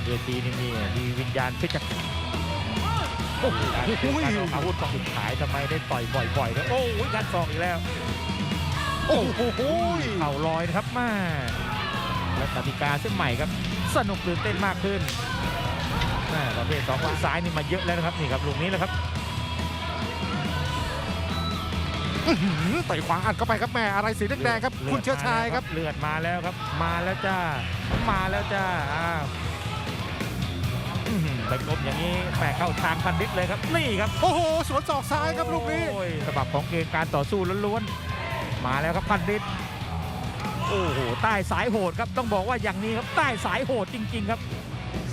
นเวทีนี่มีมีวิญญาณเพชรโอ้โหการเตะการออกอาวุธของสุดท้ายทำไมได้ต่อยบ่อยๆเลยโอ้ยการสอกอีกแล้ว โอ้โหเข่าลอยนะครับมาและกติกาเส้นใหม่ครับสนุกตื่นเต้นมากขึ้นแม่ประเภทสองฝั่งซ้ายนี่มาเยอะแล้วนะครับนี่ครับลูกนี้แหละครับอื้อหือต่อยขวาอัดเข้าไปครับแม่อะไรสีแดงๆครับลืดคุณเชื้อชายครับ เลือดมาแล้วครับ มาแล้วจ้า มาแล้วจ้าอ้าวอื้อหือ ไปกลมอย่างนี้แฝงเข้าทางพันดิษเลยครับ นี่ครับโอ้โหสวนศอกซ้ายครับลูกนี้โอ้ยสบับของเกมการต่อสู้ล้วนๆ มาแล้วครับพันดิษโอ้โหใต้สายโหดครับต้องบอกว่าอย่างนี้ครับใต้สายโหดจริง ๆ ครับ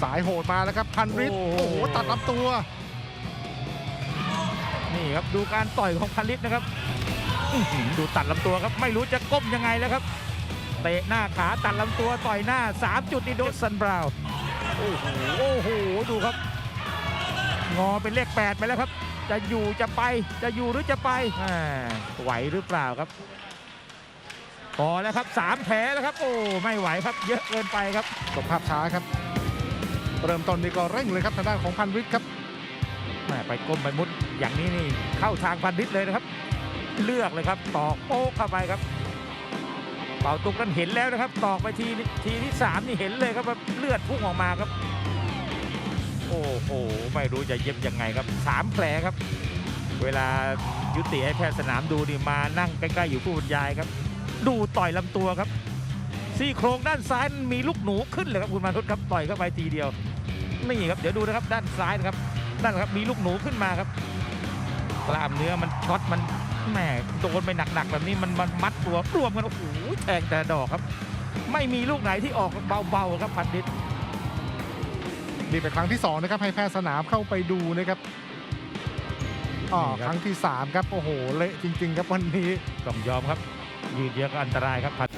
สายโหดมาแล้วครับพันริดโอ้โหโอ้โหตัดลำตัว นี่ครับดูการต่อยของพันลิตนะครับอื้อหือดูตัดลำตัวครับไม่รู้จะก้มยังไงแล้วครับเตะหน้าขาตัดลำตัวต่อยหน้า 3 จุดนี่โดนซันบราวน์โอ้โหโอ้โห ดูครับ งอเป็นเลข 8 ไปแล้วครับ จะอยู่จะไปจะอยู่หรือจะไปอ่าไหวหรือเปล่าครับ พอแล้วครับสามแผลแล้วครับ โอ้ไม่ไหวครับเยอะเกินไปครับตกภาพช้าครับ เริ่มต้นนี่ก็เร่งเลยครับทางด้านของพันริดครับแม่ไปก้มไปมุดอย่างนี้นี่เข้าทางพันธิตเลยนะครับ เลือกเลยครับตอกโป๊กเข้าไปครับเป่าตุกนั้นเห็นแล้วนะครับ ตอกไปทีนี้ทีที่สามนี่เห็นเลยครับว่าเลือดพุ่งออกมาครับโอ้โห ไม่รู้จะเย็บยังไงครับสามแผลครับ เวลายุติให้แพทย์สนามดูนี่มานั่งใกล้ๆอยู่ผู้บรรยายครับ ดูต่อยลำตัวครับ ซี่โครงด้านซ้ายมีลูกหนูขึ้นเลยครับคุณมาทุศครับต่อยเข้าไปทีเดียวนี่ครับเดี๋ยวดูนะครับด้านซ้ายนะครับนั่นแหละครับมีลูกหนูขึ้นมาครับกล้ามเนื้อมันช็อตมันแหมโดนไปหนักๆแบบนี้มันมันมัดตัวรวมกันโอ้โหแทงแต่ดอกครับ ไม่มีลูกไหนที่ออกเบาๆครับพันดิต นี่เป็นครั้งที่สองนะครับให้แพทย์สนามเข้าไปดูนะครับอ๋อครั้งที่สามครับโอ้โหเละจริง ๆ ครับวันนี้ต้องยอมครับยืดเยอะก็อันตรายครับพัน